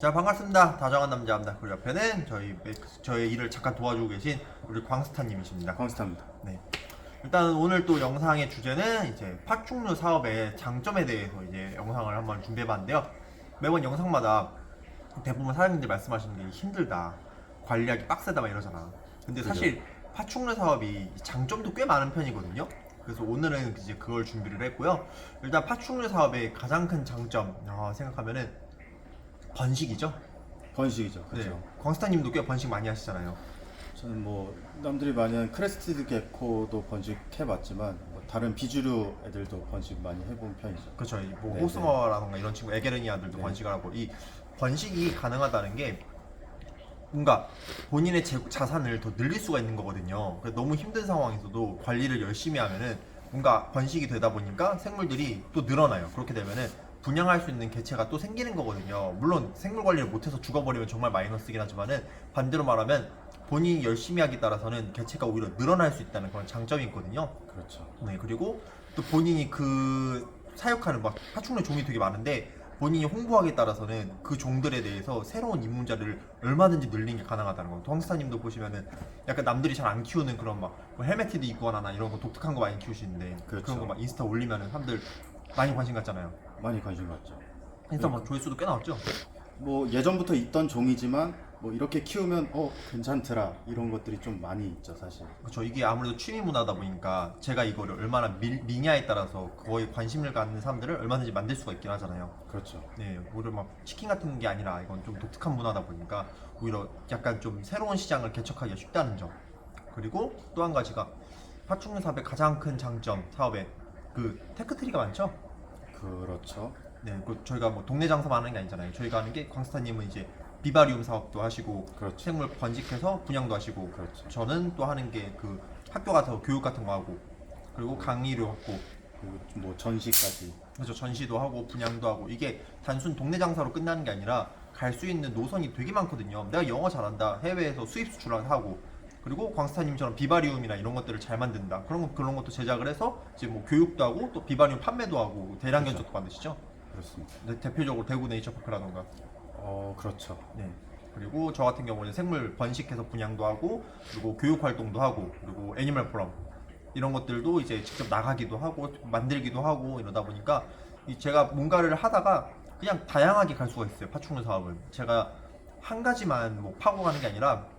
자 반갑습니다. 다정한 남자입니다 그리고 옆에는 저희 맥- 저의 일을 잠깐 도와주고 계신 우리 광스타님이십니다. 광스타입니다. 네. 일단 오늘 또 영상의 주제는 이제 파충류 사업의 장점에 대해서 이제 영상을 한번 준비해봤는데요. 매번 영상마다 대부분 사장님들 말씀하시는 게 힘들다 관리하기 빡세다 막 이러잖아. 근데. 사실 파충류 사업이 장점도 꽤 많은 편이거든요. 그래서 오늘은 이제 그걸 준비를 했고요. 일단 파충류 사업의 가장 큰 장점 아, 생각하면은 번식이죠 번식이죠. 네. 그렇죠. 광스타님도 꽤 번식 많이 하시잖아요. 저는 뭐 남들이 많이 하는 크레스티드 개코도 번식해봤지만 뭐 다른 비주류 애들도 번식 많이 해본 편이죠. 그렇죠. 이뭐 네, 호스머라던가 이런 친구 에게르니아들도 네. 번식을 하고 이 번식이 가능하다는 게 뭔가 본인의 재- 자산을 더 늘릴 수가 있는 거거든요. 그래서 너무 힘든 상황에서도 관리를 열심히 하면은 뭔가 번식이 되다 보니까 생물들이 또 늘어나요. 그렇게 되면은 분양할 수 있는 개체가 또 생기는 거거든요. 물론 생물 관리를 못해서 죽어버리면 정말 마이너스긴 하지만은 반대로 말하면 본인이 열심히 하기 따라서는 개체가 오히려 늘어날 수 있다는 그런 장점이 있거든요. 그렇죠. 네 그리고 또 본인이 그 사육하는 막 파충류 종이 되게 많은데 본인이 홍보하기에 따라서는 그 종들에 대해서 새로운 입문자를 얼마든지 늘리는 게 가능하다는 거예요. 황스타님도 보시면은 약간 남들이 잘 안 키우는 그런 막뭐 헬메티드 이구아나나 이런 거 독특한 거 많이 키우시는데 그렇죠. 그런 거 막 인스타 올리면은 사람들 많이 관심 갖잖아요. 많이 관심 갖죠. 인스타 뭐 조회수도 꽤 나왔죠. 뭐 예전부터 있던 종이지만 뭐 이렇게 키우면 어 괜찮더라 이런 것들이 좀 많이 있죠 사실. 그렇죠. 이게 아무래도 취미 문화다 보니까 제가 이거를 얼마나 밀, 미냐에 따라서 그거에 관심을 갖는 사람들을 얼마든지 만들 수가 있긴 하잖아요. 그렇죠. 네, 오히려 막 치킨 같은 게 아니라 이건 좀 독특한 문화다 보니까 오히려 약간 좀 새로운 시장을 개척하기가 쉽다는 점. 그리고 또 한 가지가 파충류 사업의 가장 큰 장점 사업에 그 테크트리가 많죠. 그렇죠. 네, 그 저희가 뭐 동네 장사만 하는 게 아니잖아요. 저희가 하는 게 광스타님은 이제 비바리움 사업도 하시고 그렇죠. 생물 번식해서 분양도 하시고 그렇죠. 저는 또 하는 게 그 학교 가서 교육 같은 거 하고 그리고 강의료 하고 그리고 뭐 전시까지. 그래서 전시도 하고 분양도 하고 이게 단순 동네 장사로 끝나는 게 아니라 갈 수 있는 노선이 되게 많거든요. 내가 영어 잘한다. 해외에서 수입 수출을 하고 그리고 광스타님처럼 비바리움이나 이런 것들을 잘 만든다. 그런 거 그런 것도 제작을 해서 이제 뭐 교육도 하고 또 비바리움 판매도 하고 대량 그렇죠. 견적도 만드시죠. 그렇습니다. 네, 대표적으로 대구 네이처파크라던가. 어 그렇죠. 네. 그리고 저 같은 경우는 생물 번식해서 분양도 하고 그리고 교육 활동도 하고 그리고 애니멀 포럼 이런 것들도 이제 직접 나가기도 하고 만들기도 하고 이러다 보니까 이 제가 뭔가를 하다가 그냥 다양하게 갈 수가 있어요 파충류 사업은 제가 한 가지만 뭐 파고 가는 게 아니라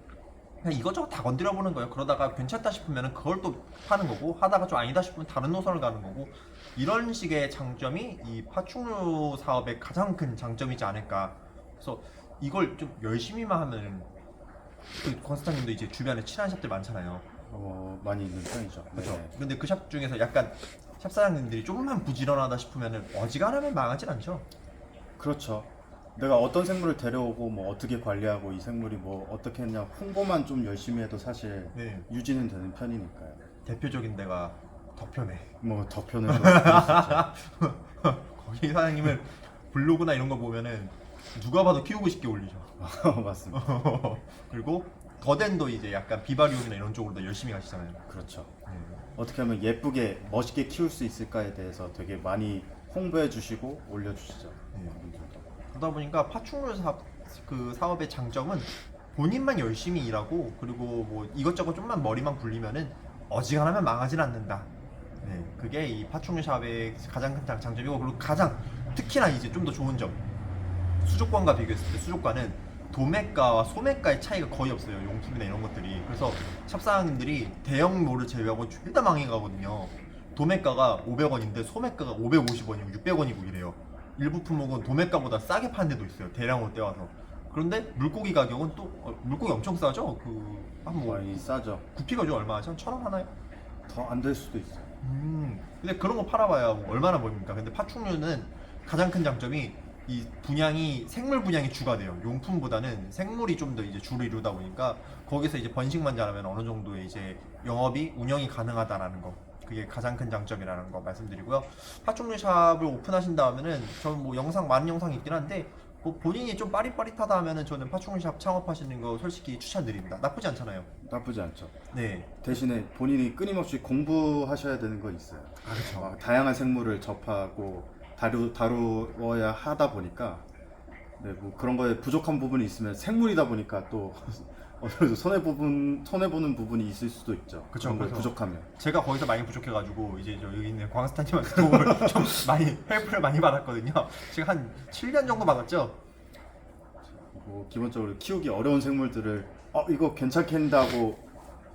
그냥 이것저것 다 건드려 보는 거예요 그러다가 괜찮다 싶으면 그걸 또 파는 거고 하다가 좀 아니다 싶으면 다른 노선을 가는 거고 이런 식의 장점이 이 파충류 사업의 가장 큰 장점이지 않을까 그래서 이걸 좀 열심히만 하면 그 권스타님도 이제 주변에 친한 샵들 많잖아요. 어 많이 있는 편이죠. 그렇죠. 네. 근데 그 샵 중에서 약간 샵 사장님들이 조금만 부지런하다 싶으면은 어지간하면 망하진 않죠. 그렇죠. 내가 어떤 생물을 데려오고 뭐 어떻게 관리하고 이 생물이 뭐 어떻게 했냐 홍보만 좀 열심히 해도 사실 네. 유지는 되는 편이니까요. 대표적인 데가 덕편에 뭐 덕편으로 있었죠. 거기 사장님은 블로그나 이런 거 보면은 누가 봐도 키우고 싶게 올리죠. 맞습니다. 그리고 더덴도 이제 약간 비바리움이나 이런 쪽으로 더 열심히 가시잖아요. 그렇죠. 네. 어떻게 하면 예쁘게 멋있게 키울 수 있을까에 대해서 되게 많이 홍보해 주시고 올려 주시죠. 네. 그러다 보니까 파충류 사업 그 사업의 장점은 본인만 열심히 일하고 그리고 뭐 이것저것 좀만 머리만 굴리면은 어지간하면 망하진 않는다. 네, 그게 이 파충류 사업의 가장 큰 장- 장점이고 그리고 가장 특히나 이제 좀 더 좋은 점. 수족관과 비교했을 때 수족관은 도매가와 소매가의 차이가 거의 없어요 용품이나 이런 것들이. 그래서 샵사장님들이 대형몰을 제외하고 둘다 망해가거든요. 도매가가 500원인데 소매가가 550원이고 600원이고 이래요 일부 품목은 도매가보다 싸게 파는 데도 있어요 대량으로 떼와서 그런데 물고기 가격은 또 어, 물고기 엄청 싸죠 그 한뭐 많이 싸죠. 구피가 좀 얼마 하죠? 천 원 하나요? 더 안 될 수도 있어요. 음, 근데 그런 거 팔아봐야 뭐 얼마나 벌립니까? 근데 파충류는 가장 큰 장점이 이 분양이 생물 분양이 주가 돼요. 용품보다는 생물이 좀 더 이제 주를 이루다 보니까 거기서 이제 번식만 잘하면 어느 정도의 이제 영업이 운영이 가능하다라는 거. 그게 가장 큰 장점이라는 거 말씀드리고요. 파충류 샵을 오픈하신 다음에는 저는 뭐 영상 많은 영상이 있긴 한데 뭐 본인이 좀 빠릿빠릿하다 하면은 저는 파충류 샵 창업하시는 거 솔직히 추천드립니다. 나쁘지 않잖아요. 나쁘지 않죠. 네. 대신에 본인이 끊임없이 공부하셔야 되는 건 있어요. 아 그렇죠. 막 다양한 생물을 접하고 다루 다루어야 하다 보니까 네, 뭐 그런 거에 부족한 부분이 있으면 생물이다 보니까 또 어느 정도 손해 부분 손해 보는 부분이 있을 수도 있죠. 그쵸, 그런 그래서- 부족하면. 제가 거기서 많이 부족해가지고 이제 저 여기 있는 광스타님한테 도움을 좀 많이 헬프를 많이 받았거든요. 제가 한 7년 정도 받았죠. 뭐 기본적으로 키우기 어려운 생물들을 어 이거 괜찮겠다고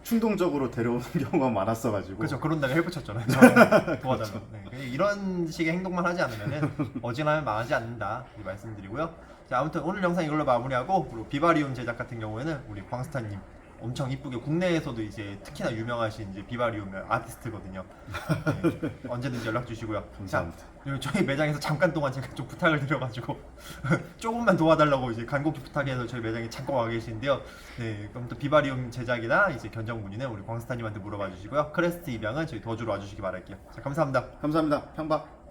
충동적으로 데려오는 경우가 많았어가지고. 그렇죠. 그런 다음에 헬프 쳤잖아요. 저는 도와달라고. 네. 그냥 이런 식의 행동만 하지 않으면은 어지간하면 망하지 않는다 이 말씀드리고요. 자 아무튼 오늘 영상 이걸로 마무리하고 그리고 비바리움 제작 같은 경우에는 우리 광스타님 엄청 이쁘게 국내에서도 이제 특히나 유명하신 이제 비바리움 아티스트거든요. 네. 언제든지 연락 주시고요. 감사합니다. 자, 그리고 저희 매장에서 잠깐 동안 제가 좀 부탁을 드려가지고 조금만 도와달라고 이제 간곡히 부탁해서 저희 매장에 잠깐 와 계시는데요. 네, 그럼 또 비바리움 제작이나 이제 견적 문의는 우리 광스타님한테 물어봐 주시고요. 크레스트 입양은 저희 도주로 와주시기 바랄게요. 자, 감사합니다. 감사합니다. 평박.